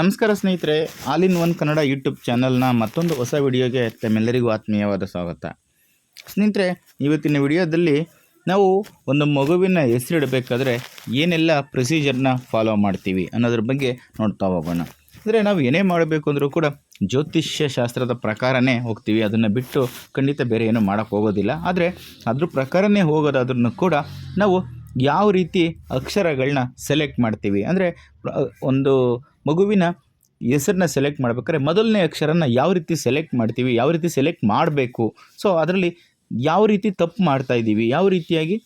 ನಮಸ್ಕಾರ ಸ್ನೇಹಿತರೆ, all in one Kannada YouTube ಚಾನಲ್ನ ಮತ್ತೊಂದು ಹೊಸ ವಿಡಿಯೋಗೆ ತಮ್ಮೆಲ್ಲರಿಗೂ ಆತ್ಮೀಯವಾದ ಸ್ವಾಗತ. ಸ್ನೇಹಿತರೆ, ಇವತ್ತಿನ ವಿಡಿಯೋದಲ್ಲಿ ನಾವು ಒಂದು ಮಗುವಿನ ಹೆಸರಿಡಬೇಕಾದ್ರೆ ಏನೆಲ್ಲ ಪ್ರೊಸೀಜರ್ನ ಫಾಲೋ ಮಾಡ್ತೀವಿ ಅನ್ನೋದ್ರ ಬಗ್ಗೆ ನೋಡ್ತಾ ಹೋಗೋಣ. ಅಂದರೆ ನಾವು ಏನೇ ಮಾಡಬೇಕು ಅಂದರೂ ಕೂಡ ಜ್ಯೋತಿಷ್ಯ ಶಾಸ್ತ್ರದ ಪ್ರಕಾರನೇ ಹೋಗ್ತೀವಿ. ಅದನ್ನು ಬಿಟ್ಟು ಖಂಡಿತ ಬೇರೆ ಏನೂ ಮಾಡೋಕ್ಕೆ ಹೋಗೋದಿಲ್ಲ. ಆದರೆ ಅದ್ರ ಪ್ರಕಾರನೇ ಹೋಗೋದಾದ್ರೂ ಕೂಡ ನಾವು ಯಾವ ರೀತಿ ಅಕ್ಷರಗಳನ್ನ ಸೆಲೆಕ್ಟ್ ಮಾಡ್ತೀವಿ. ಅಂದರೆ ಒಂದು ಮಗುವಿನ ಹೆಸರನ್ನ ಸೆಲೆಕ್ಟ್ ಮಾಡ್ಬೇಕಾದ್ರೆ ಮೊದಲನೇ ಅಕ್ಷರನ ಯಾವ ರೀತಿ ಸೆಲೆಕ್ಟ್ ಮಾಡ್ತೀವಿ, ಯಾವ ರೀತಿ ಸೆಲೆಕ್ಟ್ ಮಾಡಬೇಕು. ಸೊ ಅದರಲ್ಲಿ ಯಾವ ರೀತಿ ತಪ್ಪು ಮಾಡ್ತಾ ಇದ್ದೀವಿ, ಯಾವ ರೀತಿಯಾಗಿ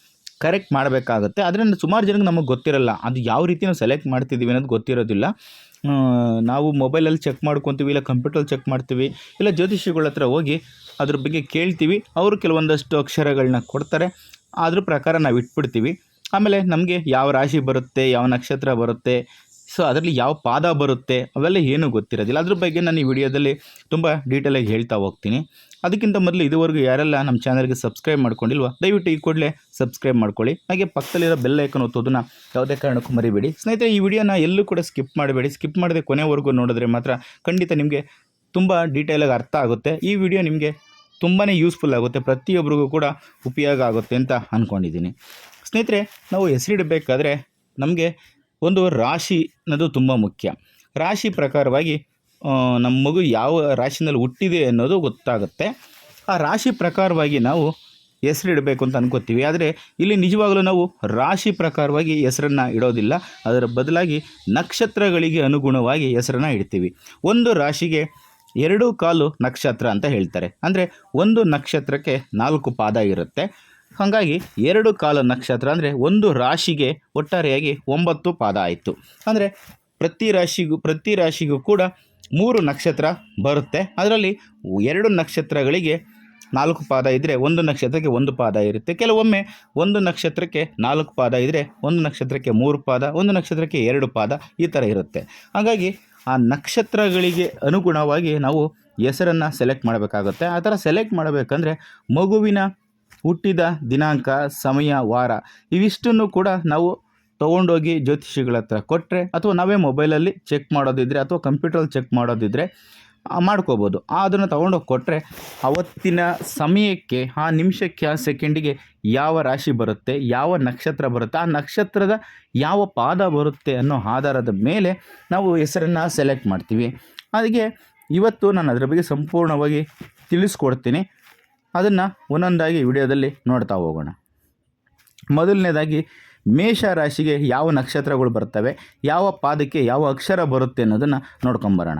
ಕರೆಕ್ಟ್ ಮಾಡಬೇಕಾಗುತ್ತೆ, ಅದರಿಂದ ಸುಮಾರು ಜನಕ್ಕೆ ನಮಗೆ ಗೊತ್ತಿರಲ್ಲ. ಅದು ಯಾವ ರೀತಿ ನಾವು ಸೆಲೆಕ್ಟ್ ಮಾಡ್ತಿದ್ದೀವಿ ಅನ್ನೋದು ಗೊತ್ತಿರೋದಿಲ್ಲ. ನಾವು ಮೊಬೈಲಲ್ಲಿ ಚೆಕ್ ಮಾಡ್ಕೊತೀವಿ, ಇಲ್ಲ ಕಂಪ್ಯೂಟರಲ್ಲಿ ಚೆಕ್ ಮಾಡ್ತೀವಿ, ಇಲ್ಲ ಜ್ಯೋತಿಷಿಗಳ ಹತ್ರ ಹೋಗಿ ಅದ್ರ ಬಗ್ಗೆ ಕೇಳ್ತೀವಿ. ಅವರು ಕೆಲವೊಂದಷ್ಟು ಅಕ್ಷರಗಳನ್ನ ಕೊಡ್ತಾರೆ. ಅದ್ರ ಪ್ರಕಾರ ನಾವು ಇಟ್ಬಿಡ್ತೀವಿ ಆಮೇಲೆ ನಮಗೆ ಯಾವ ರಾಶಿ ಬರುತ್ತೆ, ಯಾವ ನಕ್ಷತ್ರ ಬರುತ್ತೆ ಸೊ ಅದರಲ್ಲಿ ಯಾವ ಪಾದ ಬರುತ್ತೆ ಅವೆಲ್ಲ ಏನೂ ಗೊತ್ತಿರೋದಿಲ್ಲ. ಅದ್ರ ಬಗ್ಗೆ ನಾನು ಈ ವಿಡಿಯೋದಲ್ಲಿ ತುಂಬ ಡೀಟೇಲಾಗಿ ಹೇಳ್ತಾ ಹೋಗ್ತೀನಿ. ಅದಕ್ಕಿಂತ ಮೊದಲು ಇದುವರೆಗೂ ಯಾರೆಲ್ಲ ನಮ್ಮ ಚಾನಲ್ಗೆ ಸಬ್ಸ್ಕ್ರೈಬ್ ಮಾಡ್ಕೊಂಡಿಲ್ವ, ದಯವಿಟ್ಟು ಈ ಕೂಡಲೇ ಸಬ್ಸ್ಕ್ರೈಬ್ ಮಾಡ್ಕೊಳ್ಳಿ. ಹಾಗೆ ಪಕ್ಕದಲ್ಲಿರೋ ಬೆಲ್ ಐಕನ್ ಒತ್ತೋದನ್ನ ಯಾವುದೇ ಕಾರಣಕ್ಕೂ ಮರಿಬೇಡಿ. ಸ್ನೇಹಿತರೆ, ಈ ವಿಡಿಯೋನ ಎಲ್ಲೂ ಕೂಡ ಸ್ಕಿಪ್ ಮಾಡಬೇಡಿ. ಸ್ಕಿಪ್ ಮಾಡದೆ ಕೊನೆವರೆಗೂ ನೋಡಿದ್ರೆ ಮಾತ್ರ ಖಂಡಿತ ನಿಮಗೆ ತುಂಬ ಡೀಟೇಲಾಗಿ ಅರ್ಥ ಆಗುತ್ತೆ. ಈ ವಿಡಿಯೋ ನಿಮಗೆ ತುಂಬಾ ಯೂಸ್ಫುಲ್ ಆಗುತ್ತೆ. ಪ್ರತಿಯೊಬ್ಬರಿಗೂ ಕೂಡ ಉಪಯೋಗ ಆಗುತ್ತೆ ಅಂತ ಅಂದ್ಕೊಂಡಿದ್ದೀನಿ ಸ್ನೇಹಿತರೆ, ನಾವು ಹೆಸರಿಡಬೇಕಾದ್ರೆ ನಮಗೆ ಒಂದು ರಾಶಿ ಅನ್ನೋದು ತುಂಬ ಮುಖ್ಯ. ರಾಶಿ ಪ್ರಕಾರವಾಗಿ ನಮ್ಮ ಮಗು ಯಾವ ರಾಶಿನಲ್ಲಿ ಹುಟ್ಟಿದೆ ಅನ್ನೋದು ಗೊತ್ತಾಗುತ್ತೆ. ಆ ರಾಶಿ ಪ್ರಕಾರವಾಗಿ ನಾವು ಹೆಸರಿಡಬೇಕು ಅಂತ ಅನ್ಕೋತೀವಿ. ಆದರೆ ಇಲ್ಲಿ ನಿಜವಾಗಲೂ ನಾವು ರಾಶಿ ಪ್ರಕಾರವಾಗಿ ಹೆಸರನ್ನು ಇಡೋದಿಲ್ಲ. ಅದರ ಬದಲಾಗಿ ನಕ್ಷತ್ರಗಳಿಗೆ ಅನುಗುಣವಾಗಿ ಹೆಸರನ್ನು ಇಡ್ತೀವಿ. ಒಂದು ರಾಶಿಗೆ ಎರಡು ಕಾಲು ನಕ್ಷತ್ರ ಅಂತ ಹೇಳ್ತಾರೆ. ಅಂದರೆ ಒಂದು ನಕ್ಷತ್ರಕ್ಕೆ ನಾಲ್ಕು ಪಾದ ಇರುತ್ತೆ. ಹಾಗಾಗಿ ಎರಡು ಕಾಲ ನಕ್ಷತ್ರ ಅಂದರೆ ಒಂದು ರಾಶಿಗೆ ಒಟ್ಟಾರೆಯಾಗಿ ಒಂಬತ್ತು ಪಾದ ಆಯಿತು. ಅಂದರೆ ಪ್ರತಿ ರಾಶಿಗೂ ಪ್ರತಿ ರಾಶಿಗೂ ಕೂಡ ಮೂರು ನಕ್ಷತ್ರ ಬರುತ್ತೆ. ಅದರಲ್ಲಿ ಎರಡು ನಕ್ಷತ್ರಗಳಿಗೆ ನಾಲ್ಕು ಪಾದ ಇದ್ದರೆ ಒಂದು ನಕ್ಷತ್ರಕ್ಕೆ ಒಂದು ಪಾದ ಇರುತ್ತೆ. ಕೆಲವೊಮ್ಮೆ ಒಂದು ನಕ್ಷತ್ರಕ್ಕೆ ನಾಲ್ಕು ಪಾದ ಇದ್ದರೆ ಒಂದು ನಕ್ಷತ್ರಕ್ಕೆ ಮೂರು ಪಾದ, ಒಂದು ನಕ್ಷತ್ರಕ್ಕೆ ಎರಡು ಪಾದ ಈ ಥರ ಇರುತ್ತೆ. ಹಾಗಾಗಿ ಆ ನಕ್ಷತ್ರಗಳಿಗೆ ಅನುಗುಣವಾಗಿ ನಾವು ಹೆಸರನ್ನು ಸೆಲೆಕ್ಟ್ ಮಾಡಬೇಕಾಗುತ್ತೆ. ಆ ಥರ ಸೆಲೆಕ್ಟ್ ಮಾಡಬೇಕಂದ್ರೆ ಮಗುವಿನ ಹುಟ್ಟಿದ ದಿನಾಂಕ ಸಮಯ ವಾರ ಇವಿಷ್ಟನ್ನು ಕೂಡ ನಾವು ತೊಗೊಂಡೋಗಿ ಜ್ಯೋತಿಷಿಗಳ ಹತ್ರ ಕೊಟ್ಟರೆ ಅಥವಾ ನಾವೇ ಮೊಬೈಲಲ್ಲಿ ಚೆಕ್ ಮಾಡೋದಿದ್ರೆ ಅಥವಾ ಕಂಪ್ಯೂಟ್ರಲ್ಲಿ ಚೆಕ್ ಮಾಡೋದಿದ್ರೆ ಆ, ಮಾಡ್ಕೋಬೋದು. ಅದನ್ನು ತೊಗೊಂಡೋಗಿ ಕೊಟ್ಟರೆ ಅವತ್ತಿನ ಸಮಯಕ್ಕೆ ಆ ನಿಮಿಷಕ್ಕೆ ಆ ಸೆಕೆಂಡಿಗೆ ಯಾವ ರಾಶಿ ಬರುತ್ತೆ ಯಾವ ನಕ್ಷತ್ರ ಬರುತ್ತೆ ಆ ನಕ್ಷತ್ರದ ಯಾವ ಪಾದ ಬರುತ್ತೆ ಅನ್ನೋ ಆಧಾರದ ಮೇಲೆ ನಾವು ಹೆಸರನ್ನು ಸೆಲೆಕ್ಟ್ ಮಾಡ್ತೀವಿ. ಅದಕ್ಕೆ ಇವತ್ತು ನಾನು ಅದರ ಬಗ್ಗೆ ಸಂಪೂರ್ಣವಾಗಿ ತಿಳಿಸ್ಕೊಡ್ತೀನಿ. ಅದನ್ನು ಒಂದೊಂದಾಗಿ ವಿಡಿಯೋದಲ್ಲಿ ನೋಡ್ತಾ ಹೋಗೋಣ. ಮೊದಲನೇದಾಗಿ, ಮೇಷ ರಾಶಿಗೆ ಯಾವ ನಕ್ಷತ್ರಗಳು ಬರ್ತವೆ, ಯಾವ ಪಾದಕ್ಕೆ ಯಾವ ಅಕ್ಷರ ಬರುತ್ತೆ ಅನ್ನೋದನ್ನು ನೋಡ್ಕೊಂಬರೋಣ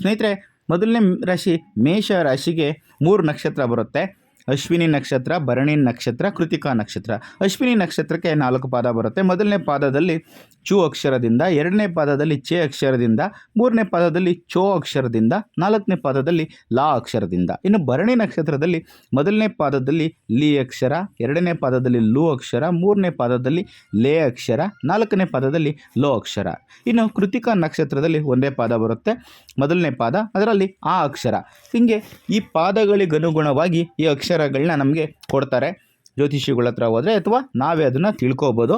ಸ್ನೇಹಿತರೆ, ಮೊದಲನೇ ರಾಶಿ ಮೇಷ ರಾಶಿಗೆ ಮೂರು ನಕ್ಷತ್ರ ಬರುತ್ತೆ. ಅಶ್ವಿನಿ ನಕ್ಷತ್ರ, ಭರಣಿ ನಕ್ಷತ್ರ, ಕೃತಿಕಾ ನಕ್ಷತ್ರ. ಅಶ್ವಿನಿ ನಕ್ಷತ್ರಕ್ಕೆ ನಾಲ್ಕು ಪಾದ ಬರುತ್ತೆ. ಮೊದಲನೇ ಪಾದದಲ್ಲಿ ಚು ಅಕ್ಷರದಿಂದ, ಎರಡನೇ ಪಾದದಲ್ಲಿ ಚೆ ಅಕ್ಷರದಿಂದ, ಮೂರನೇ ಪಾದದಲ್ಲಿ ಚೋ ಅಕ್ಷರದಿಂದ, ನಾಲ್ಕನೇ ಪಾದದಲ್ಲಿ ಲಾ ಅಕ್ಷರದಿಂದ. ಇನ್ನು ಭರಣಿ ನಕ್ಷತ್ರದಲ್ಲಿ ಮೊದಲನೇ ಪಾದದಲ್ಲಿ ಲಿ ಅಕ್ಷರ, ಎರಡನೇ ಪಾದದಲ್ಲಿ ಲೂ ಅಕ್ಷರ, ಮೂರನೇ ಪಾದದಲ್ಲಿ ಲೇ ಅಕ್ಷರ, ನಾಲ್ಕನೇ ಪಾದದಲ್ಲಿ ಲೋ ಅಕ್ಷರ. ಇನ್ನು ಕೃತಿಕಾ ನಕ್ಷತ್ರದಲ್ಲಿ ಒಂದೇ ಪಾದ ಬರುತ್ತೆ. ಮೊದಲನೇ ಪಾದ, ಅದರಲ್ಲಿ ಆ ಅಕ್ಷರ. ಹೀಗೆ ಈ ಪಾದಗಳಿಗನುಗುಣವಾಗಿ ಈ ಅಕ್ಷರಗಳನ್ನ ನಮಗೆ ಕೊಡ್ತಾರೆ. ಜ್ಯೋತಿಷಿಗಳ ಹತ್ರ ಹೋದರೆ ಅಥವಾ ನಾವೇ ಅದನ್ನು ತಿಳ್ಕೊಬೋದು.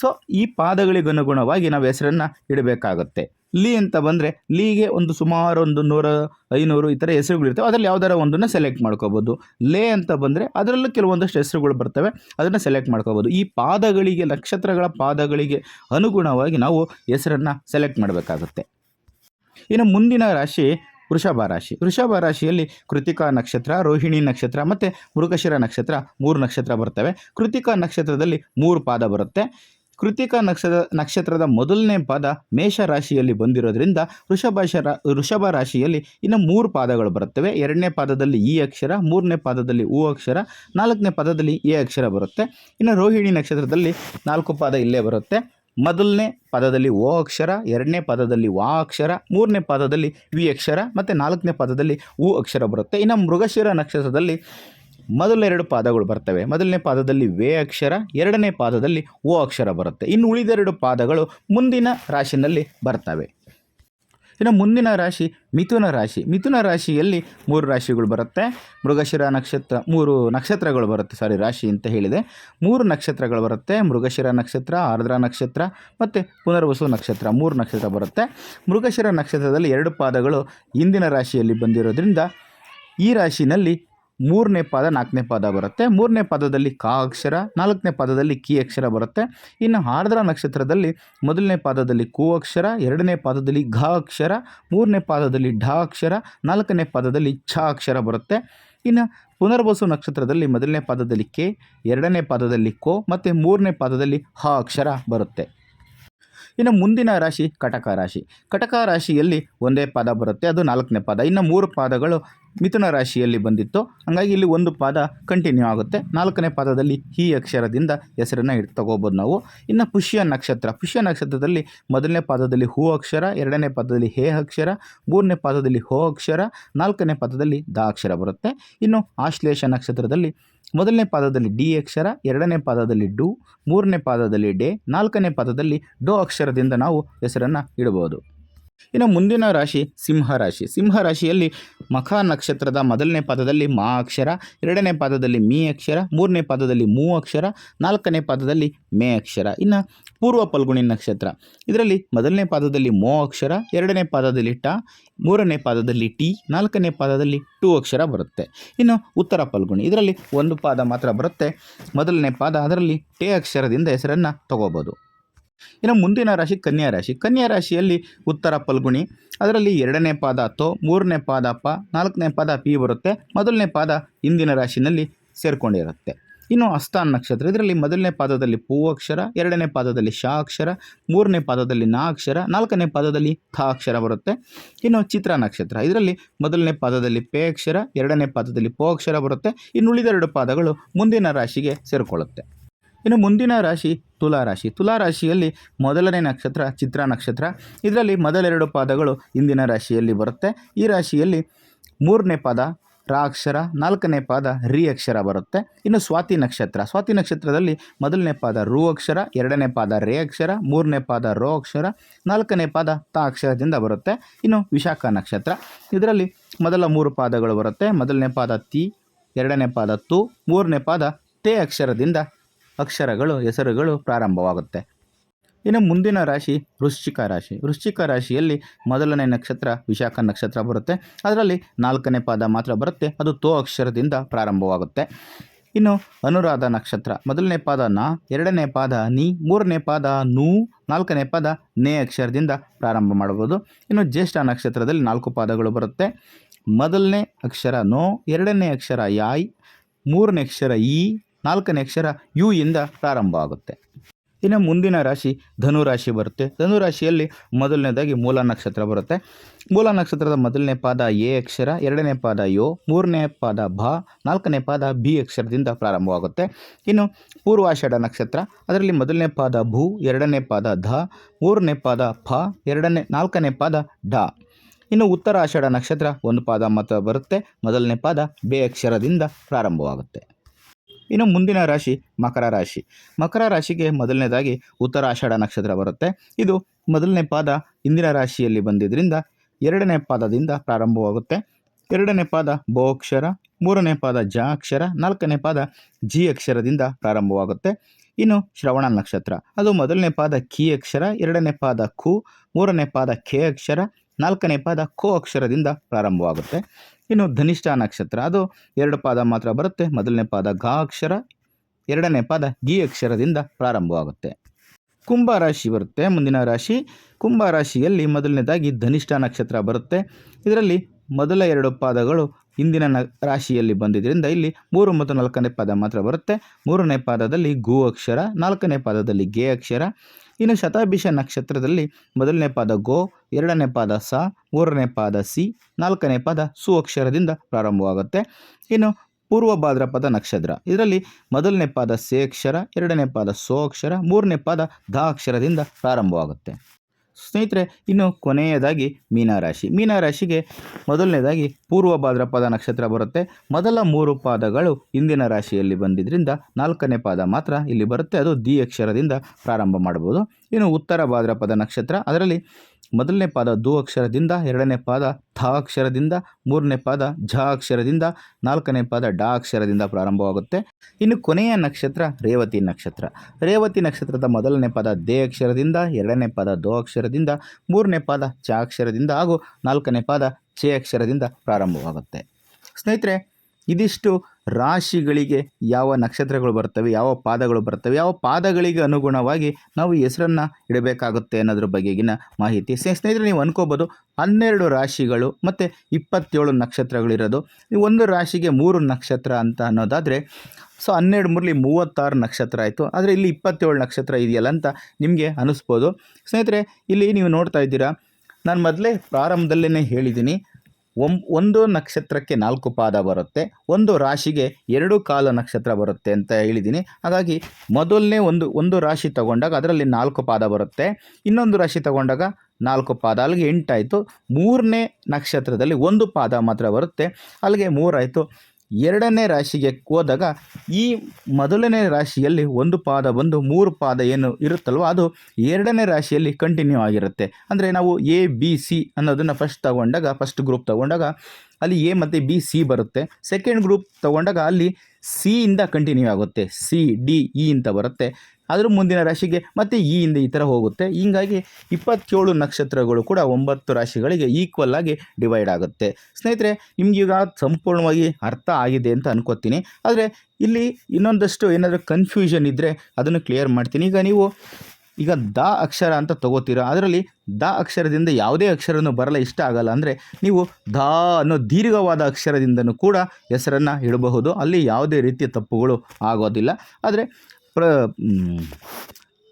ಸೊ ಈ ಪಾದಗಳಿಗನುಗುಣವಾಗಿ ನಾವು ಹೆಸರನ್ನು ಇಡಬೇಕಾಗತ್ತೆ. ಲೀ ಅಂತ ಬಂದರೆ ಲೀಗೆ ಒಂದು ಸುಮಾರು ಒಂದು ನೂರ ಐನೂರು ಈ ಥರ ಹೆಸರುಗಳಿರ್ತವೆ. ಅದರಲ್ಲಿ ಯಾವ್ದಾರ ಒಂದನ್ನು ಸೆಲೆಕ್ಟ್ ಮಾಡ್ಕೋಬೋದು. ಲೇ ಅಂತ ಬಂದರೆ ಅದರಲ್ಲೂ ಕೆಲವೊಂದಷ್ಟು ಹೆಸರುಗಳು ಬರ್ತವೆ. ಅದನ್ನು ಸೆಲೆಕ್ಟ್ ಮಾಡ್ಕೋಬೋದು. ಈ ಪಾದಗಳಿಗೆ, ನಕ್ಷತ್ರಗಳ ಪಾದಗಳಿಗೆ ಅನುಗುಣವಾಗಿ ನಾವು ಹೆಸರನ್ನು ಸೆಲೆಕ್ಟ್ ಮಾಡಬೇಕಾಗುತ್ತೆ. ಇನ್ನು ಮುಂದಿನ ರಾಶಿ ವೃಷಭ ರಾಶಿ. ವೃಷಭ ರಾಶಿಯಲ್ಲಿ ಕೃತಿಕಾ ನಕ್ಷತ್ರ, ರೋಹಿಣಿ ನಕ್ಷತ್ರ ಮತ್ತು ಮೃಗಶಿರ ನಕ್ಷತ್ರ ಮೂರು ನಕ್ಷತ್ರ ಬರ್ತವೆ. ಕೃತಿಕಾ ನಕ್ಷತ್ರದಲ್ಲಿ ಮೂರು ಪಾದ ಬರುತ್ತೆ. ಕೃತಿಕಾ ನಕ್ಷತ್ರ, ನಕ್ಷತ್ರದ ಮೊದಲನೇ ಪಾದ ಮೇಷ ರಾಶಿಯಲ್ಲಿ ಬಂದಿರೋದ್ರಿಂದ ವೃಷಭ ರಾ ವೃಷಭ ರಾಶಿಯಲ್ಲಿ ಇನ್ನು ಮೂರು ಪಾದಗಳು ಬರುತ್ತವೆ. ಎರಡನೇ ಪಾದದಲ್ಲಿ ಈ ಅಕ್ಷರ, ಮೂರನೇ ಪಾದದಲ್ಲಿ ಊ ಅಕ್ಷರ, ನಾಲ್ಕನೇ ಪಾದದಲ್ಲಿ ಎ ಅಕ್ಷರ ಬರುತ್ತೆ. ಇನ್ನು ರೋಹಿಣಿ ನಕ್ಷತ್ರದಲ್ಲಿ ನಾಲ್ಕು ಪಾದ ಇಲ್ಲೇ ಬರುತ್ತೆ. ಮೊದಲನೇ ಪದದಲ್ಲಿ ಓ ಅಕ್ಷರ, ಎರಡನೇ ಪದದಲ್ಲಿ ವಾ ಅಕ್ಷರ, ಮೂರನೇ ಪದದಲ್ಲಿ ವಿ ಅಕ್ಷರ ಮತ್ತು ನಾಲ್ಕನೇ ಪದದಲ್ಲಿ ಉ ಅಕ್ಷರ ಬರುತ್ತೆ. ಇನ್ನು ಮೃಗಶಿರ ನಕ್ಷತ್ರದಲ್ಲಿ ಮೊದಲೆರಡು ಪಾದಗಳು ಬರ್ತವೆ. ಮೊದಲನೇ ಪಾದದಲ್ಲಿ ವೇ ಅಕ್ಷರ, ಎರಡನೇ ಪಾದದಲ್ಲಿ ಓ ಅಕ್ಷರ ಬರುತ್ತೆ. ಇನ್ನು ಉಳಿದೆರಡು ಪಾದಗಳು ಮುಂದಿನ ರಾಶಿನಲ್ಲಿ ಬರ್ತವೆ. ಇನ್ನು ಮುಂದಿನ ರಾಶಿ ಮಿಥುನ ರಾಶಿ. ಮಿಥುನ ರಾಶಿಯಲ್ಲಿ ಮೂರು ರಾಶಿಗಳು ಬರುತ್ತೆ. ಮೃಗಶಿರ ನಕ್ಷತ್ರ, ಮೂರು ನಕ್ಷತ್ರಗಳು ಬರುತ್ತೆ. ಸಾರಿ ರಾಶಿ ಅಂತ ಹೇಳಿದೆ. ಮೂರು ನಕ್ಷತ್ರಗಳು ಬರುತ್ತೆ. ಮೃಗಶಿರ ನಕ್ಷತ್ರ, ಆರ್ದ್ರ ನಕ್ಷತ್ರ ಮತ್ತು ಪುನರ್ವಸು ನಕ್ಷತ್ರ ಮೂರು ನಕ್ಷತ್ರ ಬರುತ್ತೆ. ಮೃಗಶಿರ ನಕ್ಷತ್ರದಲ್ಲಿ ಎರಡು ಪಾದಗಳು ಇಂದಿನ ರಾಶಿಯಲ್ಲಿ ಬಂದಿರೋದ್ರಿಂದ ಈ ರಾಶಿನಲ್ಲಿ ಮೂರನೇ ಪದ ನಾಲ್ಕನೇ ಪದ ಬರುತ್ತೆ. ಮೂರನೇ ಪದದಲ್ಲಿ ಕಾ ಅಕ್ಷರ, ನಾಲ್ಕನೇ ಪದದಲ್ಲಿ ಕಿ ಅಕ್ಷರ ಬರುತ್ತೆ. ಇನ್ನು ಆರ್ದ್ರ ನಕ್ಷತ್ರದಲ್ಲಿ ಮೊದಲನೇ ಪದದಲ್ಲಿ ಕು ಅಕ್ಷರ, ಎರಡನೇ ಪದದಲ್ಲಿ ಘ ಅಕ್ಷರ, ಮೂರನೇ ಪಾದದಲ್ಲಿ ಢ ಅಕ್ಷರ, ನಾಲ್ಕನೇ ಪದದಲ್ಲಿ ಛ ಅಕ್ಷರ ಬರುತ್ತೆ. ಇನ್ನು ಪುನರ್ವಸು ನಕ್ಷತ್ರದಲ್ಲಿ ಮೊದಲನೇ ಪದದಲ್ಲಿ ಕೆ, ಎರಡನೇ ಪದದಲ್ಲಿ ಕೋ ಮತ್ತು ಮೂರನೇ ಪದದಲ್ಲಿ ಹ ಅಕ್ಷರ ಬರುತ್ತೆ. ಇನ್ನು ಮುಂದಿನ ರಾಶಿ ಕಟಕ ರಾಶಿ. ಕಟಕ ರಾಶಿಯಲ್ಲಿ ಒಂದೇ ಪದ ಬರುತ್ತೆ, ಅದು ನಾಲ್ಕನೇ ಪದ. ಇನ್ನು ಮೂರು ಪಾದಗಳು ಮಿಥುನ ರಾಶಿಯಲ್ಲಿ ಬಂದಿತ್ತು. ಹಾಗಾಗಿ ಇಲ್ಲಿ ಒಂದು ಪಾದ ಕಂಟಿನ್ಯೂ ಆಗುತ್ತೆ. ನಾಲ್ಕನೇ ಪಾದದಲ್ಲಿ ಈ ಅಕ್ಷರದಿಂದ ಹೆಸರನ್ನು ಇಟ್ಟು ತಗೋಬೋದು ನಾವು. ಇನ್ನು ಪುಷ್ಯ ನಕ್ಷತ್ರ. ಪುಷ್ಯ ನಕ್ಷತ್ರದಲ್ಲಿ ಮೊದಲನೇ ಪಾದದಲ್ಲಿ ಹೂ ಅಕ್ಷರ, ಎರಡನೇ ಪಾದದಲ್ಲಿ ಹೇ ಅಕ್ಷರ, ಮೂರನೇ ಪಾದದಲ್ಲಿ ಹೋ ಅಕ್ಷರ, ನಾಲ್ಕನೇ ಪಾದದಲ್ಲಿ ದ ಅಕ್ಷರ ಬರುತ್ತೆ. ಇನ್ನು ಆಶ್ಲೇಷ ನಕ್ಷತ್ರದಲ್ಲಿ ಮೊದಲನೇ ಪಾದದಲ್ಲಿ ಡಿ ಅಕ್ಷರ, ಎರಡನೇ ಪಾದದಲ್ಲಿ ಡು, ಮೂರನೇ ಪಾದದಲ್ಲಿ ಡೆ, ನಾಲ್ಕನೇ ಪಾದದಲ್ಲಿ ಡೋ ಅಕ್ಷರದಿಂದ ನಾವು ಹೆಸರನ್ನು ಇಡಬಹುದು. ಇನ್ನು ಮುಂದಿನ ರಾಶಿ ಸಿಂಹ ರಾಶಿ. ಸಿಂಹ ರಾಶಿಯಲ್ಲಿ ಮಖ ನಕ್ಷತ್ರದ ಮೊದಲನೇ ಪದದಲ್ಲಿ ಮಾ ಅಕ್ಷರ, ಎರಡನೇ ಪದದಲ್ಲಿ ಮೀ ಅಕ್ಷರ, ಮೂರನೇ ಪದದಲ್ಲಿ ಮೂ ಅಕ್ಷರ, ನಾಲ್ಕನೇ ಪದದಲ್ಲಿ ಮೇ ಅಕ್ಷರ. ಇನ್ನು ಪೂರ್ವ ಪಲ್ಗುಣಿ ನಕ್ಷತ್ರ. ಇದರಲ್ಲಿ ಮೊದಲನೇ ಪದದಲ್ಲಿ ಮೋ ಅಕ್ಷರ, ಎರಡನೇ ಪದದಲ್ಲಿ ಟ, ಮೂರನೇ ಪದದಲ್ಲಿ ಟಿ, ನಾಲ್ಕನೇ ಪದದಲ್ಲಿ ಟು ಅಕ್ಷರ ಬರುತ್ತೆ. ಇನ್ನು ಉತ್ತರ ಪಲ್ಗುಣಿ. ಇದರಲ್ಲಿ ಒಂದು ಪಾದ ಮಾತ್ರ ಬರುತ್ತೆ. ಮೊದಲನೇ ಪಾದ, ಅದರಲ್ಲಿ ಟೇ ಅಕ್ಷರದಿಂದ ಹೆಸರನ್ನು ತಗೋಬೋದು. ಇನ್ನು ಮುಂದಿನ ರಾಶಿ ಕನ್ಯಾ ರಾಶಿ. ಕನ್ಯಾ ರಾಶಿಯಲ್ಲಿ ಉತ್ತರ ಪಲ್ಗುಣಿ ಅದರಲ್ಲಿ ಎರಡನೇ ಪಾದ ತೋ, ಮೂರನೇ ಪಾದ ಪ, ನಾಲ್ಕನೇ ಪಾದ ಪಿ ಬರುತ್ತೆ. ಮೊದಲನೇ ಪಾದ ಇಂದಿನ ರಾಶಿನಲ್ಲಿ ಸೇರಿಕೊಂಡಿರುತ್ತೆ. ಇನ್ನು ಅಸ್ಥಾನ ನಕ್ಷತ್ರ, ಇದರಲ್ಲಿ ಮೊದಲನೇ ಪಾದದಲ್ಲಿ ಪೂ ಅಕ್ಷರ ಎರಡನೇ ಪಾದದಲ್ಲಿ ಶಾ ಅಕ್ಷರ ಮೂರನೇ ಪಾದದಲ್ಲಿ ನಾ ಅಕ್ಷರ ನಾಲ್ಕನೇ ಪಾದದಲ್ಲಿ ಥಾ ಅಕ್ಷರ ಬರುತ್ತೆ. ಇನ್ನು ಚಿತ್ರ ನಕ್ಷತ್ರ, ಇದರಲ್ಲಿ ಮೊದಲನೇ ಪಾದದಲ್ಲಿ ಪೇ ಅಕ್ಷರ ಎರಡನೇ ಪಾದದಲ್ಲಿ ಪೋ ಅಕ್ಷರ ಬರುತ್ತೆ. ಇನ್ನು ಉಳಿದೆರಡು ಪಾದಗಳು ಮುಂದಿನ ರಾಶಿಗೆ ಸೇರಿಕೊಳ್ಳುತ್ತೆ. ಇನ್ನು ಮುಂದಿನ ರಾಶಿ ತುಲಾ ರಾಶಿ. ತುಲಾ ರಾಶಿಯಲ್ಲಿ ಮೊದಲನೇ ನಕ್ಷತ್ರ, ಚಿತ್ರ ನಕ್ಷತ್ರ. ಇದರಲ್ಲಿ ಮೊದಲೆರಡು ಪಾದಗಳು ಇಂದಿನ ರಾಶಿಯಲ್ಲಿ ಬರುತ್ತೆ. ಈ ರಾಶಿಯಲ್ಲಿ ಮೂರನೇ ಪಾದ ರಾ ಅಕ್ಷರ, ನಾಲ್ಕನೇ ಪಾದ ರಿ ಅಕ್ಷರ ಬರುತ್ತೆ. ಇನ್ನು ಸ್ವಾತಿ ನಕ್ಷತ್ರ. ಸ್ವಾತಿ ನಕ್ಷತ್ರದಲ್ಲಿ ಮೊದಲನೇ ಪಾದ ರು ಅಕ್ಷರ, ಎರಡನೇ ಪಾದ ರೇ ಅಕ್ಷರ, ಮೂರನೇ ಪಾದ ರೋ ಅಕ್ಷರ, ನಾಲ್ಕನೇ ಪಾದ ತ ಅಕ್ಷರದಿಂದ ಬರುತ್ತೆ. ಇನ್ನು ವಿಶಾಖ ನಕ್ಷತ್ರ. ಇದರಲ್ಲಿ ಮೊದಲ ಮೂರು ಪಾದಗಳು ಬರುತ್ತೆ. ಮೊದಲನೇ ಪಾದ ತಿ, ಎರಡನೇ ಪಾದ ತು, ಮೂರನೇ ಪಾದ ತೇ ಅಕ್ಷರದಿಂದ ಅಕ್ಷರಗಳು, ಹೆಸರುಗಳು ಪ್ರಾರಂಭವಾಗುತ್ತೆ. ಇನ್ನು ಮುಂದಿನ ರಾಶಿ ವೃಶ್ಚಿಕ ರಾಶಿ. ವೃಶ್ಚಿಕ ರಾಶಿಯಲ್ಲಿ ಮೊದಲನೇ ನಕ್ಷತ್ರ ವಿಶಾಖ ನಕ್ಷತ್ರ ಬರುತ್ತೆ. ಅದರಲ್ಲಿ ನಾಲ್ಕನೇ ಪಾದ ಮಾತ್ರ ಬರುತ್ತೆ. ಅದು ತೋ ಅಕ್ಷರದಿಂದ ಪ್ರಾರಂಭವಾಗುತ್ತೆ. ಇನ್ನು ಅನುರಾಧ ನಕ್ಷತ್ರ. ಮೊದಲನೇ ಪಾದ ನ, ಎರಡನೇ ಪಾದ ನಿ, ಮೂರನೇ ಪಾದ ನೂ, ನಾಲ್ಕನೇ ಪಾದ ನೇ ಅಕ್ಷರದಿಂದ ಪ್ರಾರಂಭ ಮಾಡಬಹುದು. ಇನ್ನು ಜ್ಯೇಷ್ಠ ನಕ್ಷತ್ರದಲ್ಲಿ ನಾಲ್ಕು ಪಾದಗಳು ಬರುತ್ತೆ. ಮೊದಲನೇ ಅಕ್ಷರ ನೋ, ಎರಡನೇ ಅಕ್ಷರ ಯಾಯ್, ಮೂರನೇ ಅಕ್ಷರ ಈ ನಾಲ್ಕನೇ ಅಕ್ಷರ ಯು ಇಂದ ಪ್ರಾರಂಭ ಆಗುತ್ತೆ. ಇನ್ನು ಮುಂದಿನ ರಾಶಿ ಧನುರಾಶಿ ಬರುತ್ತೆ. ಧನುರಾಶಿಯಲ್ಲಿ ಮೊದಲನೇದಾಗಿ ಮೂಲ ನಕ್ಷತ್ರ ಬರುತ್ತೆ. ಮೂಲ ನಕ್ಷತ್ರದ ಮೊದಲನೇ ಪಾದ ಎ ಅಕ್ಷರ, ಎರಡನೇ ಪಾದ ಯೋ, ಮೂರನೇ ಪಾದ ಭ, ನಾಲ್ಕನೇ ಪಾದ ಬಿ ಅಕ್ಷರದಿಂದ ಪ್ರಾರಂಭವಾಗುತ್ತೆ. ಇನ್ನು ಪೂರ್ವಾಷಾಢ ನಕ್ಷತ್ರ, ಅದರಲ್ಲಿ ಮೊದಲನೇ ಪಾದ ಭೂ, ಎರಡನೇ ಪಾದ ಧ, ಮೂರನೇ ಪಾದ ಫ, ಎರಡನೇ, ನಾಲ್ಕನೇ ಪಾದ ಢ ಇನ್ನು ಉತ್ತರ ಆಷಾಢ ನಕ್ಷತ್ರ ಒಂದು ಪಾದ ಮಾತ್ರ ಬರುತ್ತೆ. ಮೊದಲನೇ ಪಾದ ಬೆ ಅಕ್ಷರದಿಂದ ಪ್ರಾರಂಭವಾಗುತ್ತೆ. ಇನ್ನು ಮುಂದಿನ ರಾಶಿ ಮಕರ ರಾಶಿ. ಮಕರ ರಾಶಿಗೆ ಮೊದಲನೇದಾಗಿ ಉತ್ತರ ಆಷಾಢ ನಕ್ಷತ್ರ ಬರುತ್ತೆ. ಇದು ಮೊದಲನೇ ಪಾದ ಇಂದಿನ ರಾಶಿಯಲ್ಲಿ ಬಂದಿದ್ದರಿಂದ ಎರಡನೇ ಪಾದದಿಂದ ಪ್ರಾರಂಭವಾಗುತ್ತೆ. ಎರಡನೇ ಪಾದ ಬೋ ಅಕ್ಷರ ಮೂರನೇ ಪಾದ ಜ ಅಕ್ಷರ ನಾಲ್ಕನೇ ಪಾದ ಜಿ ಅಕ್ಷರದಿಂದ ಪ್ರಾರಂಭವಾಗುತ್ತೆ. ಇನ್ನು ಶ್ರವಣ ನಕ್ಷತ್ರ. ಅದು ಮೊದಲನೇ ಪಾದ ಕಿ ಅಕ್ಷರ ಎರಡನೇ ಪಾದ ಕು, ಮೂರನೇ ಪಾದ ಕೆ ಅಕ್ಷರ ನಾಲ್ಕನೇ ಪಾದ ಕೋ ಅಕ್ಷರದಿಂದ ಪ್ರಾರಂಭವಾಗುತ್ತೆ. ಇನ್ನು ಧನಿಷ್ಠ ನಕ್ಷತ್ರ, ಅದು ಎರಡು ಪಾದ ಮಾತ್ರ ಬರುತ್ತೆ. ಮೊದಲನೇ ಪಾದ ಘಾ ಅಕ್ಷರ, ಎರಡನೇ ಪಾದ ಗಿ ಅಕ್ಷರದಿಂದ ಪ್ರಾರಂಭವಾಗುತ್ತೆ. ಕುಂಭ ರಾಶಿ ಬರುತ್ತೆ. ಮುಂದಿನ ರಾಶಿ, ಕುಂಭ ರಾಶಿಯಲ್ಲಿ ಮೊದಲನೇದಾಗಿ ಧನಿಷ್ಠ ನಕ್ಷತ್ರ ಬರುತ್ತೆ. ಇದರಲ್ಲಿ ಮೊದಲ ಎರಡು ಪಾದಗಳು ಇಂದಿನ ನ ರಾಶಿಯಲ್ಲಿ ಬಂದಿದ್ದರಿಂದ ಇಲ್ಲಿ ಮೂರು ಮತ್ತು ನಾಲ್ಕನೇ ಪಾದ ಮಾತ್ರ ಬರುತ್ತೆ. ಮೂರನೇ ಪಾದದಲ್ಲಿ ಗು ಅಕ್ಷರ, ನಾಲ್ಕನೇ ಪಾದದಲ್ಲಿ ಗೆ ಅಕ್ಷರ ಇನ್ನು ಶತಾಭಿಷ ನಕ್ಷತ್ರದಲ್ಲಿ ಮೊದಲನೇ ಪಾದ ಗೋ, ಎರಡನೇ ಪಾದ ಸ, ಮೂರನೇ ಪಾದ ಸಿ, ನಾಲ್ಕನೇ ಪಾದ ಸು ಅಕ್ಷರದಿಂದ ಪ್ರಾರಂಭವಾಗುತ್ತೆ. ಇನ್ನು ಪೂರ್ವ ಭಾದ್ರಪದ ನಕ್ಷತ್ರ. ಇದರಲ್ಲಿ ಮೊದಲನೇ ಪಾದ ಸೇ ಅಕ್ಷರ ಎರಡನೇ ಪಾದ ಸೋ ಅಕ್ಷರ ಮೂರನೇ ಪಾದ ಧ ಅಕ್ಷರದಿಂದ ಪ್ರಾರಂಭವಾಗುತ್ತೆ. ಸ್ನೇಹಿತರೆ, ಇನ್ನು ಕೊನೆಯದಾಗಿ ಮೀನರಾಶಿ. ಮೀನರಾಶಿಗೆ ಮೊದಲನೇದಾಗಿ ಪೂರ್ವ ಭಾದ್ರಪದ ನಕ್ಷತ್ರ ಬರುತ್ತೆ. ಮೊದಲ ಮೂರು ಪಾದಗಳು ಇಂದಿನ ರಾಶಿಯಲ್ಲಿ ಬಂದಿದ್ದರಿಂದ ನಾಲ್ಕನೇ ಪಾದ ಮಾತ್ರ ಇಲ್ಲಿ ಬರುತ್ತೆ. ಅದು ದಿ ಅಕ್ಷರದಿಂದ ಪ್ರಾರಂಭ ಮಾಡ್ಬೋದು ಇನ್ನು ಉತ್ತರ ಭಾದ್ರಪದ ನಕ್ಷತ್ರ, ಅದರಲ್ಲಿ ಮೊದಲನೇ ಪಾದ ದು ಅಕ್ಷರದಿಂದ, ಎರಡನೇ ಪಾದ ಥ ಅಕ್ಷರದಿಂದ, ಮೂರನೇ ಪಾದ ಝ ಅಕ್ಷರದಿಂದ, ನಾಲ್ಕನೇ ಪಾದ ಡ ಅಕ್ಷರದಿಂದ ಪ್ರಾರಂಭವಾಗುತ್ತೆ. ಇನ್ನು ಕೊನೆಯ ನಕ್ಷತ್ರ ರೇವತಿ ನಕ್ಷತ್ರ. ರೇವತಿ ನಕ್ಷತ್ರದ ಮೊದಲನೇ ಪದ ದೇ ಅಕ್ಷರದಿಂದ, ಎರಡನೇ ಪದ ದೋ ಅಕ್ಷರದಿಂದ, ಮೂರನೇ ಪಾದ ಚ ಅಕ್ಷರದಿಂದ ಹಾಗೂ ನಾಲ್ಕನೇ ಪಾದ ಚೆ ಅಕ್ಷರದಿಂದ ಪ್ರಾರಂಭವಾಗುತ್ತೆ. ಸ್ನೇಹಿತರೆ ಇದಿಷ್ಟು ರಾಶಿಗಳಿಗೆ ಯಾವ ನಕ್ಷತ್ರಗಳು ಬರ್ತವೆ, ಯಾವ ಪಾದಗಳು ಬರ್ತವೆ, ಯಾವ ಪಾದಗಳಿಗೆ ಅನುಗುಣವಾಗಿ ನಾವು ಹೆಸರನ್ನು ಇಡಬೇಕಾಗುತ್ತೆ ಅನ್ನೋದ್ರ ಬಗೆಗಿನ ಮಾಹಿತಿ. ಸ್ನೇ- ಸ್ನೇಹಿತರೆ, ನೀವು ಅನ್ಕೋಬೋದು ಹನ್ನೆರಡು ರಾಶಿಗಳು ಮತ್ತು ಇಪ್ಪತ್ತೇಳು ನಕ್ಷತ್ರಗಳಿರೋದು. ಒಂದು ರಾಶಿಗೆ ಮೂರು ನಕ್ಷತ್ರ ಅಂತ ಅನ್ನೋದಾದರೆ, ಸೊ ಹನ್ನೆರಡು ಮೂರಲಿ ಮೂವತ್ತಾರು ನಕ್ಷತ್ರ ಆಯಿತು. ಆದರೆ ಇಲ್ಲಿ ಇಪ್ಪತ್ತೇಳು ನಕ್ಷತ್ರ ಇದೆಯಲ್ಲ ಅಂತ ನಿಮಗೆ ಅನಿಸ್ಬೋದು. ಸ್ನೇಹಿತರೆ, ಇಲ್ಲಿ ನೀವು ನೋಡ್ತಾ ಇದ್ದೀರಾ, ನಾನು ಮೊದಲೇ ಪ್ರಾರಂಭದಲ್ಲೇ ಹೇಳಿದ್ದೀನಿ. ಒಂ, ಒಂದು ನಕ್ಷತ್ರಕ್ಕೆ ನಾಲ್ಕು ಪಾದ ಬರುತ್ತೆ, ಒಂದು ರಾಶಿಗೆ ಎರಡು ಕಾಲ ನಕ್ಷತ್ರ ಬರುತ್ತೆ ಅಂತ ಹೇಳಿದ್ದೀನಿ. ಹಾಗಾಗಿ ಮೊದಲನೇ ಒಂದು ಒಂದು ರಾಶಿ ತಗೊಂಡಾಗ ಅದರಲ್ಲಿ ನಾಲ್ಕು ಪಾದ ಬರುತ್ತೆ, ಇನ್ನೊಂದು ರಾಶಿ ತಗೊಂಡಾಗ ನಾಲ್ಕು ಪಾದ, ಅಲ್ಲಿಗೆ ಎಂಟಾಯಿತು. ಮೂರನೇ ನಕ್ಷತ್ರದಲ್ಲಿ ಒಂದು ಪಾದ ಮಾತ್ರ ಬರುತ್ತೆ, ಅಲ್ಲಿಗೆ ಮೂರಾಯಿತು. ಎರಡನೇ ರಾಶಿಗೆ ಹೋದಾಗ ಈ ಮೊದಲನೇ ರಾಶಿಯಲ್ಲಿ ಒಂದು ಪಾದ ಬಂದು ಮೂರು ಪಾದ ಏನು ಇರುತ್ತಲ್ವ ಅದು ಎರಡನೇ ರಾಶಿಯಲ್ಲಿ ಕಂಟಿನ್ಯೂ ಆಗಿರುತ್ತೆ. ಅಂದರೆ ನಾವು ಎ ಬಿ ಸಿ ಅನ್ನೋದನ್ನು ಫಸ್ಟ್ ತಗೊಂಡಾಗ ಫಸ್ಟ್ ಗ್ರೂಪ್ ತಗೊಂಡಾಗ ಅಲ್ಲಿ ಎ ಮತ್ತು ಬಿ ಸಿ ಬರುತ್ತೆ. ಸೆಕೆಂಡ್ ಗ್ರೂಪ್ ತಗೊಂಡಾಗ ಅಲ್ಲಿ ಸಿ ಇಂದ ಕಂಟಿನ್ಯೂ ಆಗುತ್ತೆ. ಸಿ ಡಿ ಇ ಅಂತ ಬರುತ್ತೆ. ಅದ್ರ ಮುಂದಿನ ರಾಶಿಗೆ ಮತ್ತೆ ಇ ಇಂದ ಈ ಥರ ಹೋಗುತ್ತೆ. ಹೀಗಾಗಿ ಇಪ್ಪತ್ತೇಳು ನಕ್ಷತ್ರಗಳು ಕೂಡ ಒಂಬತ್ತು ರಾಶಿಗಳಿಗೆ ಈಕ್ವಲ್ ಆಗಿ ಡಿವೈಡ್ ಆಗುತ್ತೆ. ಸ್ನೇಹಿತರೆ ನಿಮ್ಗೀಗ ಸಂಪೂರ್ಣವಾಗಿ ಅರ್ಥ ಆಗಿದೆ ಅಂತ ಅನ್ಕೋತೀನಿ. ಆದರೆ ಇಲ್ಲಿ ಇನ್ನೊಂದಷ್ಟು ಏನಾದರೂ ಕನ್ಫ್ಯೂಷನ್ ಇದ್ದರೆ ಅದನ್ನು ಕ್ಲಿಯರ್ ಮಾಡ್ತೀನಿ. ಈಗ ನೀವು ಈಗ ದ ಅಕ್ಷರ ಅಂತ ತಗೋತೀರಾ? ಅದರಲ್ಲಿ ದ ಅಕ್ಷರದಿಂದ ಯಾವುದೇ ಅಕ್ಷರನೂ ಬರಲ್ಲ, ಇಷ್ಟ ಆಗಲ್ಲ. ಅಂದರೆ ನೀವು ದ ಅನ್ನೋ ದೀರ್ಘವಾದ ಅಕ್ಷರದಿಂದನೂ ಕೂಡ ಹೆಸರನ್ನು ಇಡಬಹುದು ಅಲ್ಲಿ ಯಾವುದೇ ರೀತಿಯ ತಪ್ಪುಗಳು ಆಗೋದಿಲ್ಲ. ಆದರೆ ಪ್ರ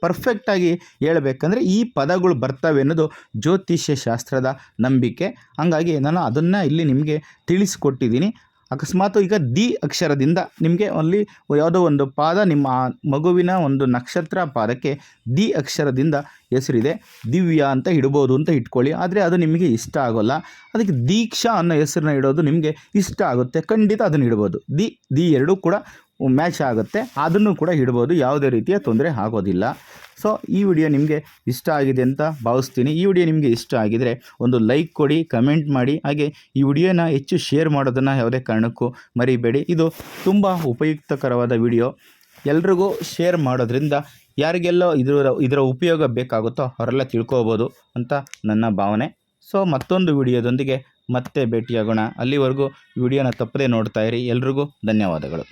ಪರ್ಫೆಕ್ಟಾಗಿ ಹೇಳಬೇಕಂದ್ರೆ ಈ ಪದಗಳು ಬರ್ತವೆ ಅನ್ನೋದು ಜ್ಯೋತಿಷ್ಯ ಶಾಸ್ತ್ರದ ನಂಬಿಕೆ. ಹಾಗಾಗಿ ನಾನು ಅದನ್ನು ಇಲ್ಲಿ ನಿಮಗೆ ತಿಳಿಸ್ಕೊಟ್ಟಿದ್ದೀನಿ. ಅಕಸ್ಮಾತ್ ಈಗ ದಿ ಅಕ್ಷರದಿಂದ ನಿಮಗೆ ಅಲ್ಲಿ ಯಾವುದೋ ಒಂದು ಪಾದ, ನಿಮ್ಮ ಮಗುವಿನ ಒಂದು ನಕ್ಷತ್ರ ಪಾದಕ್ಕೆ ದಿ ಅಕ್ಷರದಿಂದ ಹೆಸರಿದೆ. ದಿವ್ಯ ಅಂತ ಇಡ್ಬೋದು ಅಂತ ಇಟ್ಕೊಳ್ಳಿ. ಆದರೆ ಅದು ನಿಮಗೆ ಇಷ್ಟ ಆಗೋಲ್ಲ. ಅದಕ್ಕೆ ದೀಕ್ಷಾ ಅನ್ನೋ ಹೆಸರನ್ನ ಇಡೋದು ನಿಮಗೆ ಇಷ್ಟ ಆಗುತ್ತೆ. ಖಂಡಿತ ಅದನ್ನು ಇಡ್ಬೋದು. ದಿ ದಿ ಎರಡೂ ಕೂಡ ಮ್ಯಾಚ್ ಆಗುತ್ತೆ, ಅದನ್ನು ಕೂಡ ಇಡ್ಬೋದು, ಯಾವುದೇ ರೀತಿಯ ತೊಂದರೆ ಆಗೋದಿಲ್ಲ. ಸೊ ಈ ವಿಡಿಯೋ ನಿಮಗೆ ಇಷ್ಟ ಆಗಿದೆ ಅಂತ ಭಾವಿಸ್ತೀನಿ. ಈ ವಿಡಿಯೋ ನಿಮಗೆ ಇಷ್ಟ ಆಗಿದರೆ ಒಂದು ಲೈಕ್ ಕೊಡಿ ಕಮೆಂಟ್ ಮಾಡಿ. ಹಾಗೆ ಈ ವಿಡಿಯೋನ ಹೆಚ್ಚು ಶೇರ್ ಮಾಡೋದನ್ನು ಯಾವುದೇ ಕಾರಣಕ್ಕೂ ಮರಿಬೇಡಿ. ಇದು ತುಂಬ ಉಪಯುಕ್ತಕರವಾದ ವಿಡಿಯೋ ಎಲ್ರಿಗೂ ಶೇರ್ ಮಾಡೋದ್ರಿಂದ ಯಾರಿಗೆಲ್ಲ ಇದರ ಇದರ ಉಪಯೋಗ ಬೇಕಾಗುತ್ತೋ ಅವರೆಲ್ಲ ತಿಳ್ಕೊಬೋದು ಅಂತ ನನ್ನ ಭಾವನೆ. ಸೊ ಮತ್ತೊಂದು ವಿಡಿಯೋದೊಂದಿಗೆ ಮತ್ತೆ ಭೇಟಿಯಾಗೋಣ. ಅಲ್ಲಿವರೆಗೂ ವಿಡಿಯೋನ ತಪ್ಪದೇ ನೋಡ್ತಾ ಇರಿ. ಎಲ್ರಿಗೂ ಧನ್ಯವಾದಗಳು.